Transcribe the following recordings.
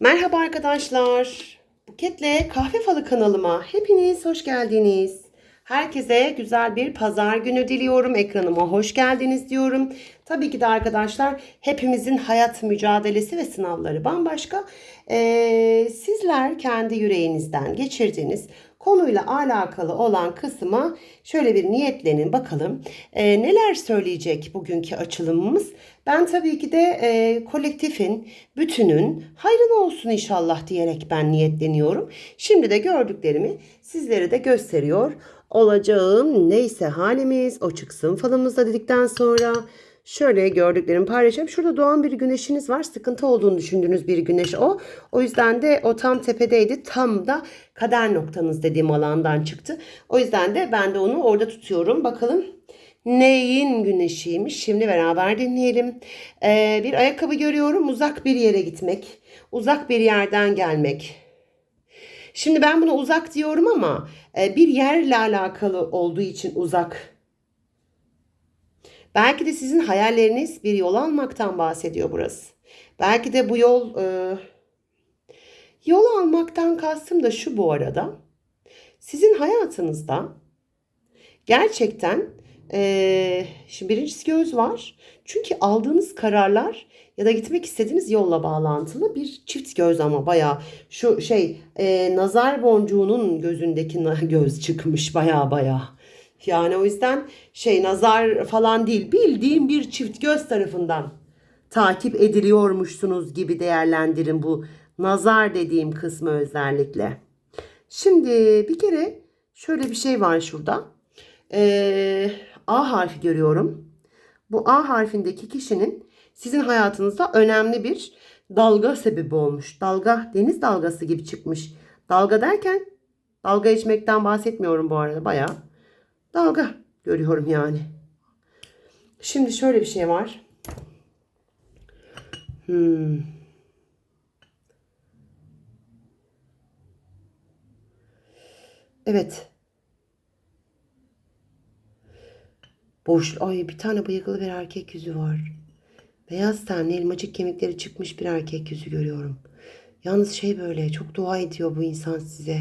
Merhaba arkadaşlar. Buketle Kahve Falı kanalıma hepiniz hoş geldiniz. Herkese güzel bir pazar günü diliyorum. Ekranıma hoş geldiniz diyorum. Tabii ki de arkadaşlar hepimizin hayat mücadelesi ve sınavları bambaşka. Ee, sizler kendi yüreğinizden geçirdiğiniz konuyla alakalı olan kısma şöyle bir niyetlenin bakalım. Ee, neler söyleyecek bugünkü açılımımız? Ben tabii ki de e, kolektifin, bütünün hayrına olsun inşallah diyerek ben niyetleniyorum. Şimdi de gördüklerimi sizlere de gösteriyor olacağım. Neyse halimiz o çıksın falımızda dedikten sonra şöyle gördüklerimi paylaşacağım. Şurada doğan bir güneşiniz var. Sıkıntı olduğunu düşündüğünüz bir güneş o. O yüzden de o tam tepedeydi. Tam da kader noktanız dediğim alandan çıktı. O yüzden de ben de onu orada tutuyorum. Bakalım neyin güneşiymiş? Şimdi beraber dinleyelim. Ee, bir ayakkabı görüyorum. Uzak bir yere gitmek. Uzak bir yerden gelmek. Şimdi ben buna uzak diyorum ama e, bir yerle alakalı olduğu için uzak. Belki de sizin hayalleriniz bir yol almaktan bahsediyor burası. Belki de bu yol e, yol almaktan kastım da şu bu arada. Sizin hayatınızda gerçekten e, şimdi birincisi göz var. Çünkü aldığınız kararlar ya da gitmek istediğiniz yolla bağlantılı bir çift göz ama baya şu şey e, nazar boncuğunun gözündeki göz çıkmış baya baya. Yani o yüzden şey nazar falan değil bildiğim bir çift göz tarafından takip ediliyormuşsunuz gibi değerlendirin bu nazar dediğim kısmı özellikle. Şimdi bir kere şöyle bir şey var şurada. Ee, A harfi görüyorum. Bu A harfindeki kişinin sizin hayatınızda önemli bir dalga sebebi olmuş. Dalga deniz dalgası gibi çıkmış. Dalga derken dalga içmekten bahsetmiyorum bu arada bayağı. Dalga görüyorum yani. Şimdi şöyle bir şey var. Hmm. Evet. Boş. Ay bir tane bıyıklı bir erkek yüzü var. Beyaz tenli elmacık kemikleri çıkmış bir erkek yüzü görüyorum. Yalnız şey böyle çok dua ediyor bu insan size.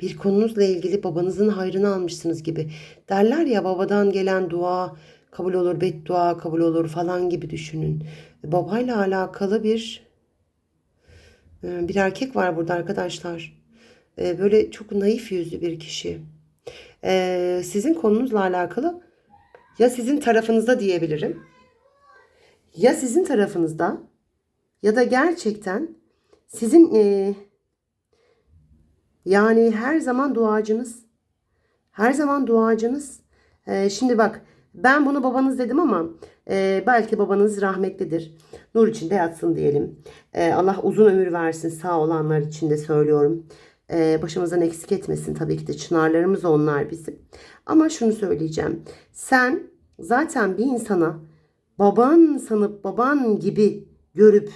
Bir konunuzla ilgili babanızın hayrını almışsınız gibi. Derler ya babadan gelen dua kabul olur, beddua kabul olur falan gibi düşünün. Babayla alakalı bir e, bir erkek var burada arkadaşlar. E, Böyle çok naif yüzlü bir kişi. E, Sizin konunuzla alakalı ya sizin tarafınızda diyebilirim. Ya sizin tarafınızda ya da gerçekten sizin yani her zaman duacınız. Her zaman duacınız. E, şimdi bak ben bunu babanız dedim ama e, belki babanız rahmetlidir. Nur içinde yatsın diyelim. E, Allah uzun ömür versin sağ olanlar için de söylüyorum. E, başımızdan eksik etmesin tabii ki de çınarlarımız onlar bizim. Ama şunu söyleyeceğim. Sen zaten bir insana baban sanıp baban gibi görüp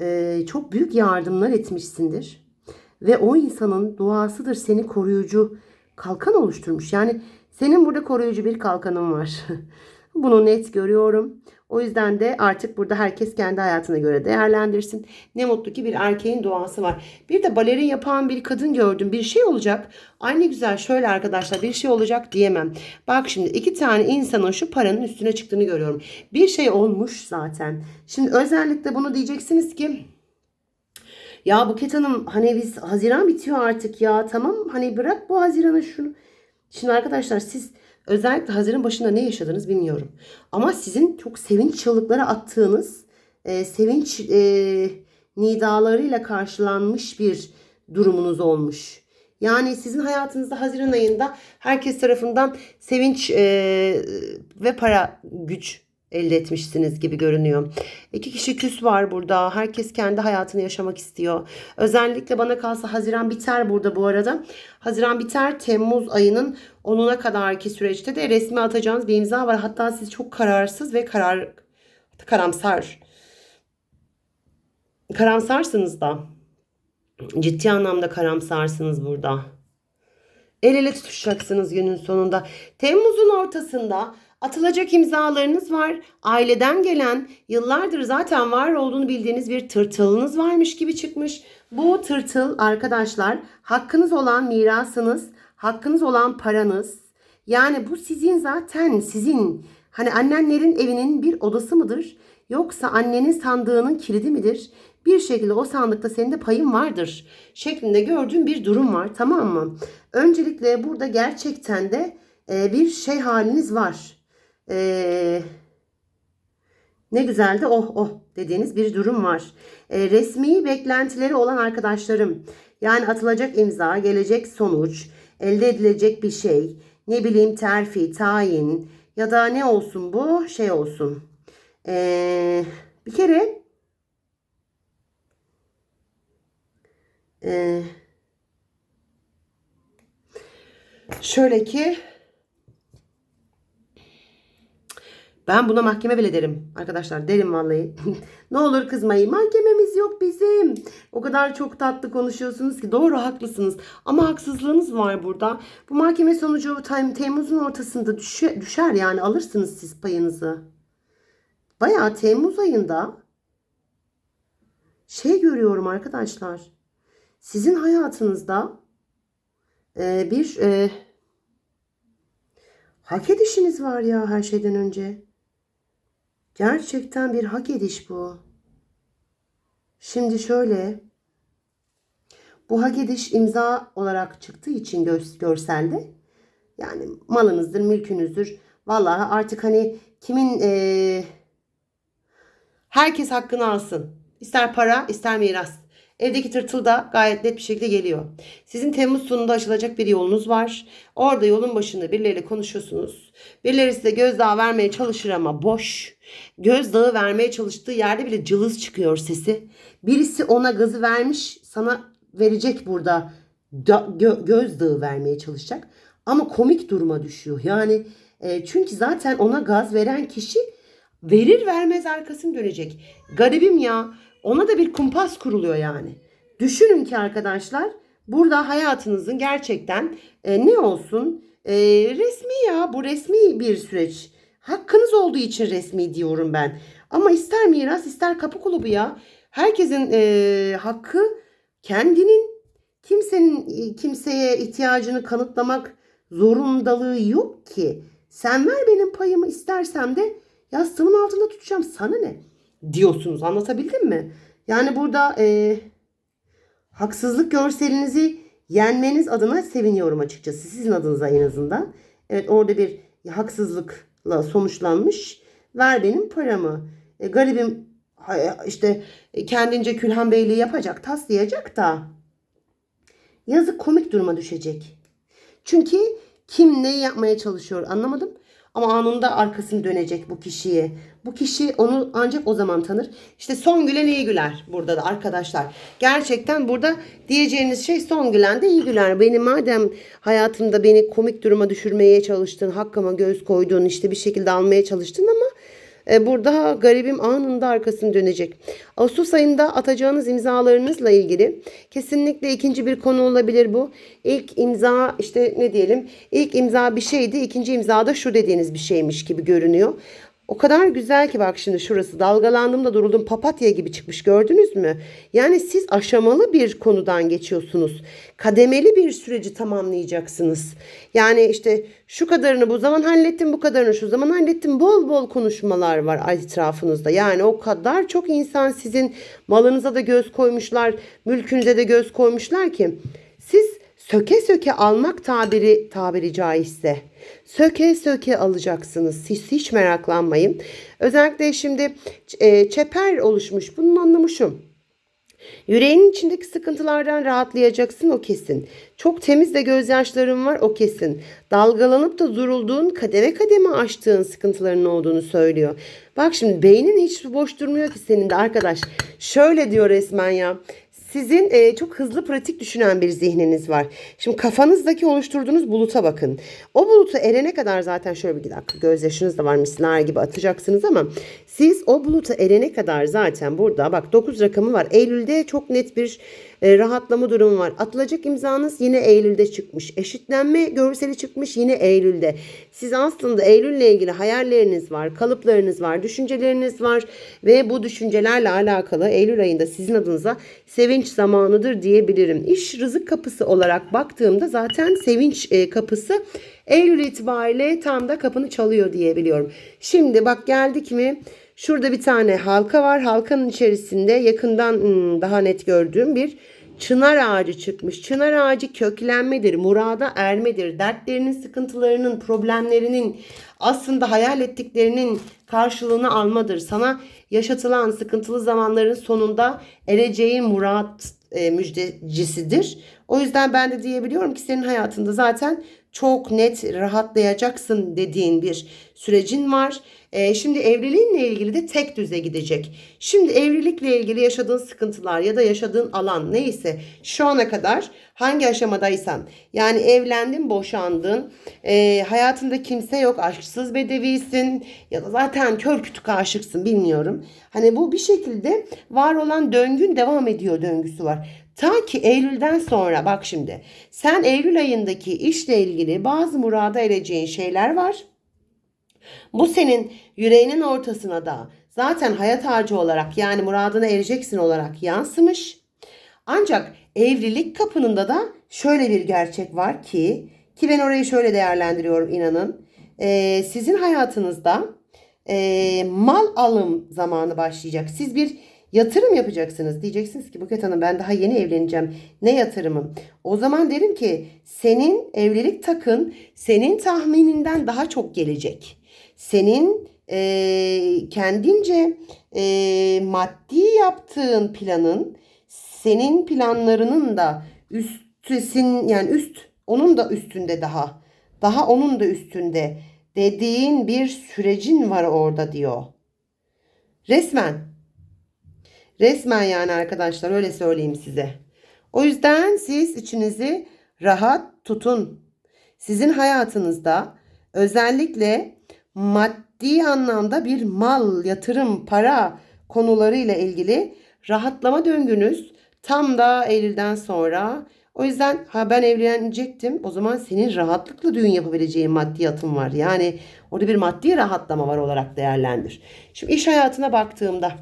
e, çok büyük yardımlar etmişsindir. Ve o insanın duasıdır seni koruyucu kalkan oluşturmuş. Yani senin burada koruyucu bir kalkanın var. Bunu net görüyorum. O yüzden de artık burada herkes kendi hayatına göre değerlendirsin. Ne mutlu ki bir erkeğin duası var. Bir de balerin yapan bir kadın gördüm. Bir şey olacak. Ay ne güzel şöyle arkadaşlar bir şey olacak diyemem. Bak şimdi iki tane insanın şu paranın üstüne çıktığını görüyorum. Bir şey olmuş zaten. Şimdi özellikle bunu diyeceksiniz ki ya Buket Hanım hani biz Haziran bitiyor artık ya tamam hani bırak bu Haziran'ı şunu. Şimdi arkadaşlar siz özellikle Haziran başında ne yaşadınız bilmiyorum. Ama sizin çok sevinç çığlıkları attığınız e, sevinç e, nidalarıyla karşılanmış bir durumunuz olmuş. Yani sizin hayatınızda Haziran ayında herkes tarafından sevinç e, ve para güç elde etmişsiniz gibi görünüyor. İki kişi küs var burada. Herkes kendi hayatını yaşamak istiyor. Özellikle bana kalsa Haziran biter burada bu arada. Haziran biter. Temmuz ayının 10'una kadarki süreçte de resmi atacağınız bir imza var. Hatta siz çok kararsız ve karar karamsar karamsarsınız da. Ciddi anlamda karamsarsınız burada. El ele tutuşacaksınız günün sonunda. Temmuz'un ortasında Atılacak imzalarınız var. Aileden gelen yıllardır zaten var olduğunu bildiğiniz bir tırtılınız varmış gibi çıkmış. Bu tırtıl arkadaşlar hakkınız olan mirasınız, hakkınız olan paranız. Yani bu sizin zaten sizin. Hani annenlerin evinin bir odası mıdır? Yoksa annenin sandığının kilidi midir? Bir şekilde o sandıkta senin de payın vardır. Şeklinde gördüğüm bir durum var tamam mı? Öncelikle burada gerçekten de e, bir şey haliniz var. Eee ne güzel de oh oh dediğiniz bir durum var. E, resmi beklentileri olan arkadaşlarım yani atılacak imza, gelecek sonuç, elde edilecek bir şey, ne bileyim terfi, tayin ya da ne olsun bu şey olsun. E, bir kere e, şöyle ki Ben buna mahkeme bile derim arkadaşlar derim vallahi. ne olur kızmayın mahkememiz yok bizim. O kadar çok tatlı konuşuyorsunuz ki doğru haklısınız. Ama haksızlığınız var burada. Bu mahkeme sonucu Tem- Temmuz'un ortasında düşe- düşer yani alırsınız siz payınızı. Bayağı Temmuz ayında şey görüyorum arkadaşlar. Sizin hayatınızda e, bir e, hak edişiniz var ya her şeyden önce. Gerçekten bir hak ediş bu. Şimdi şöyle. Bu hak ediş imza olarak çıktığı için gö- görselde yani malınızdır, mülkünüzdür. Vallahi artık hani kimin eee, herkes hakkını alsın. İster para, ister miras. Evdeki tırtıl da gayet net bir şekilde geliyor. Sizin Temmuz sonunda açılacak bir yolunuz var. Orada yolun başında birileriyle konuşuyorsunuz. Birileri size gözdağı vermeye çalışır ama boş. Gözdağı vermeye çalıştığı yerde bile cılız çıkıyor sesi. Birisi ona gazı vermiş sana verecek burada da, gö, gözdağı vermeye çalışacak. Ama komik duruma düşüyor. Yani e, çünkü zaten ona gaz veren kişi verir vermez arkasını dönecek. Garibim ya. Ona da bir kumpas kuruluyor yani. Düşünün ki arkadaşlar burada hayatınızın gerçekten e, ne olsun e, resmi ya bu resmi bir süreç. Hakkınız olduğu için resmi diyorum ben. Ama ister miras ister kapı kulubu ya. Herkesin e, hakkı kendinin kimsenin e, kimseye ihtiyacını kanıtlamak zorundalığı yok ki. Sen ver benim payımı istersem de yastığımın altında tutacağım sana ne? Diyorsunuz. Anlatabildim mi? Yani burada e, haksızlık görselinizi yenmeniz adına seviniyorum açıkçası. Sizin adınıza en azından. Evet orada bir haksızlıkla sonuçlanmış. Ver benim paramı. E, garibim hay- işte e, kendince Külhan Beyliği yapacak, taslayacak da yazık komik duruma düşecek. Çünkü kim ne yapmaya çalışıyor anlamadım. Ama anında arkasını dönecek bu kişiye. Bu kişi onu ancak o zaman tanır. İşte son gülen iyi güler burada da arkadaşlar. Gerçekten burada diyeceğiniz şey son gülen de iyi güler. Beni madem hayatımda beni komik duruma düşürmeye çalıştın, hakkıma göz koydun, işte bir şekilde almaya çalıştın ama Burada garibim anında arkasını dönecek. Ağustos ayında atacağınız imzalarınızla ilgili kesinlikle ikinci bir konu olabilir bu. İlk imza işte ne diyelim ilk imza bir şeydi ikinci imza da şu dediğiniz bir şeymiş gibi görünüyor. O kadar güzel ki bak şimdi şurası dalgalandım da duruldum papatya gibi çıkmış gördünüz mü? Yani siz aşamalı bir konudan geçiyorsunuz. Kademeli bir süreci tamamlayacaksınız. Yani işte şu kadarını bu zaman hallettim bu kadarını şu zaman hallettim. Bol bol konuşmalar var etrafınızda. Yani o kadar çok insan sizin malınıza da göz koymuşlar, mülkünüze de göz koymuşlar ki söke söke almak tabiri tabiri caizse söke söke alacaksınız. Siz hiç meraklanmayın. Özellikle şimdi e, çeper oluşmuş. Bunun anlamışım. Yüreğinin içindeki sıkıntılardan rahatlayacaksın o kesin. Çok temiz de gözyaşların var o kesin. Dalgalanıp da durulduğun kademe kademe aştığın sıkıntıların olduğunu söylüyor. Bak şimdi beynin hiç boş durmuyor ki senin de arkadaş. Şöyle diyor resmen ya. Sizin e, çok hızlı pratik düşünen bir zihniniz var. Şimdi kafanızdaki oluşturduğunuz buluta bakın. O bulutu erene kadar zaten şöyle bir dakika gözyaşınız da var misler gibi atacaksınız ama siz o buluta erene kadar zaten burada bak 9 rakamı var. Eylül'de çok net bir e, rahatlama durumu var. Atılacak imzanız yine Eylül'de çıkmış. Eşitlenme görseli çıkmış yine Eylül'de. Siz aslında Eylül'le ilgili hayalleriniz var, kalıplarınız var, düşünceleriniz var ve bu düşüncelerle alakalı Eylül ayında sizin adınıza sevinç zamanıdır diyebilirim. İş rızık kapısı olarak baktığımda zaten sevinç e, kapısı Eylül itibariyle tam da kapını çalıyor diyebiliyorum. Şimdi bak geldik mi? Şurada bir tane halka var. Halkanın içerisinde yakından hmm, daha net gördüğüm bir çınar ağacı çıkmış. Çınar ağacı köklenmedir, murada ermedir. Dertlerinin, sıkıntılarının, problemlerinin aslında hayal ettiklerinin karşılığını almadır. Sana yaşatılan sıkıntılı zamanların sonunda ereceğin murat e, müjdecisidir. O yüzden ben de diyebiliyorum ki senin hayatında zaten çok net rahatlayacaksın dediğin bir sürecin var. E, şimdi evliliğinle ilgili de tek düze gidecek. Şimdi evlilikle ilgili yaşadığın sıkıntılar ya da yaşadığın alan neyse şu ana kadar hangi aşamadaysan yani evlendin boşandın e, hayatında kimse yok aşksız bedevisin ya da zaten kör kütük aşıksın bilmiyorum. Hani bu bir şekilde var olan döngün devam ediyor döngüsü var. Ta ki Eylül'den sonra bak şimdi sen Eylül ayındaki işle ilgili bazı murada ereceğin şeyler var. Bu senin yüreğinin ortasına da zaten hayat ağacı olarak yani muradına ereceksin olarak yansımış. Ancak evlilik kapınında da şöyle bir gerçek var ki ki ben orayı şöyle değerlendiriyorum inanın. Ee, sizin hayatınızda e, mal alım zamanı başlayacak. Siz bir yatırım yapacaksınız. Diyeceksiniz ki Buket Hanım ben daha yeni evleneceğim. Ne yatırımım? O zaman derim ki senin evlilik takın senin tahmininden daha çok gelecek. Senin e, kendince e, maddi yaptığın planın senin planlarının da üstüsin yani üst onun da üstünde daha daha onun da üstünde dediğin bir sürecin var orada diyor. Resmen. Resmen yani arkadaşlar öyle söyleyeyim size. O yüzden siz içinizi rahat tutun. Sizin hayatınızda özellikle maddi anlamda bir mal, yatırım, para konularıyla ilgili rahatlama döngünüz tam da Eylül'den sonra. O yüzden ha ben evlenecektim. O zaman senin rahatlıkla düğün yapabileceğin maddiyatın var. Yani orada bir maddi rahatlama var olarak değerlendir. Şimdi iş hayatına baktığımda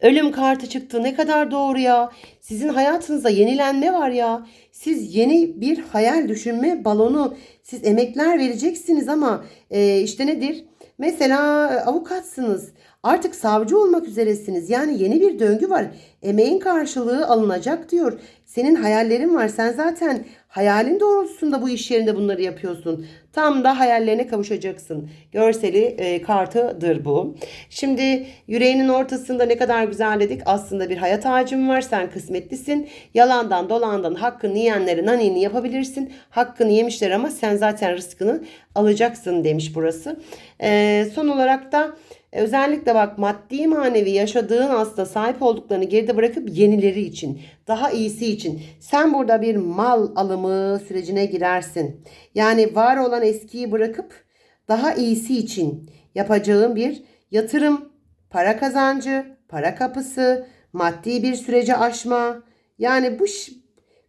Ölüm kartı çıktı. Ne kadar doğru ya. Sizin hayatınızda yenilenme var ya. Siz yeni bir hayal düşünme balonu. Siz emekler vereceksiniz ama e, işte nedir? Mesela e, avukatsınız. Artık savcı olmak üzeresiniz. Yani yeni bir döngü var. Emeğin karşılığı alınacak diyor. Senin hayallerin var. Sen zaten hayalin doğrultusunda bu iş yerinde bunları yapıyorsun. Tam da hayallerine kavuşacaksın. Görseli e, kartıdır bu. Şimdi yüreğinin ortasında ne kadar güzel dedik. Aslında bir hayat ağacın var. Sen kısmetlisin. Yalandan dolandan hakkını yiyenlere nanini yapabilirsin. Hakkını yemişler ama sen zaten rızkını alacaksın demiş burası. E, son olarak da Özellikle bak maddi manevi yaşadığın aslında sahip olduklarını geride bırakıp yenileri için, daha iyisi için sen burada bir mal alımı sürecine girersin. Yani var olan eskiyi bırakıp daha iyisi için yapacağın bir yatırım, para kazancı, para kapısı, maddi bir sürece aşma. Yani bu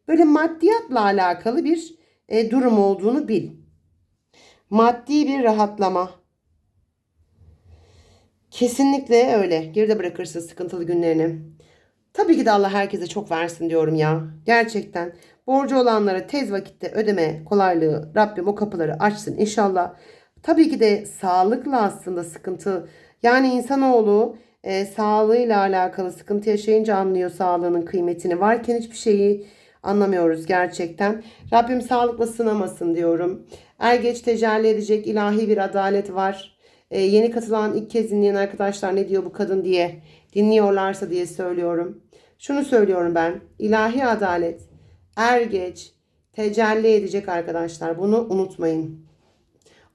böyle maddiyatla alakalı bir e, durum olduğunu bil. Maddi bir rahatlama Kesinlikle öyle. Geride bırakırsın sıkıntılı günlerini. Tabii ki de Allah herkese çok versin diyorum ya. Gerçekten. Borcu olanlara tez vakitte ödeme kolaylığı Rabbim o kapıları açsın inşallah. Tabii ki de sağlıkla aslında sıkıntı. Yani insanoğlu e, sağlığıyla alakalı sıkıntı yaşayınca anlıyor sağlığının kıymetini. Varken hiçbir şeyi anlamıyoruz gerçekten. Rabbim sağlıkla sınamasın diyorum. Er geç tecelli edecek ilahi bir adalet var e, yeni katılan ilk kez dinleyen arkadaşlar ne diyor bu kadın diye dinliyorlarsa diye söylüyorum. Şunu söylüyorum ben. İlahi adalet er geç tecelli edecek arkadaşlar. Bunu unutmayın.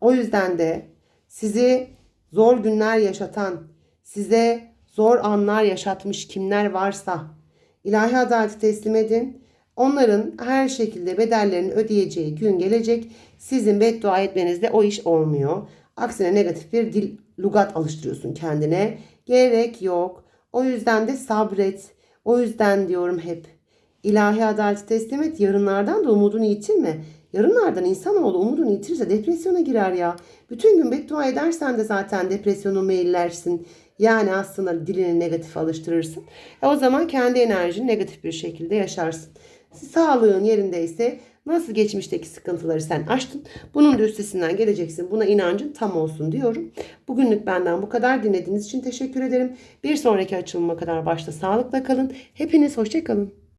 O yüzden de sizi zor günler yaşatan, size zor anlar yaşatmış kimler varsa İlahi adaleti teslim edin. Onların her şekilde bedellerini ödeyeceği gün gelecek. Sizin beddua etmenizle o iş olmuyor. Aksine negatif bir dil, lugat alıştırıyorsun kendine. Gerek yok. O yüzden de sabret. O yüzden diyorum hep. İlahi adaleti teslim et. Yarınlardan da umudunu yitirme. Yarınlardan insanoğlu umudunu yitirirse depresyona girer ya. Bütün gün beddua edersen de zaten depresyonu meyillersin. Yani aslında dilini negatif alıştırırsın. E o zaman kendi enerjini negatif bir şekilde yaşarsın. Sağlığın yerindeyse nasıl geçmişteki sıkıntıları sen aştın. Bunun da üstesinden geleceksin. Buna inancın tam olsun diyorum. Bugünlük benden bu kadar. Dinlediğiniz için teşekkür ederim. Bir sonraki açılıma kadar başta sağlıkla kalın. Hepiniz hoşçakalın.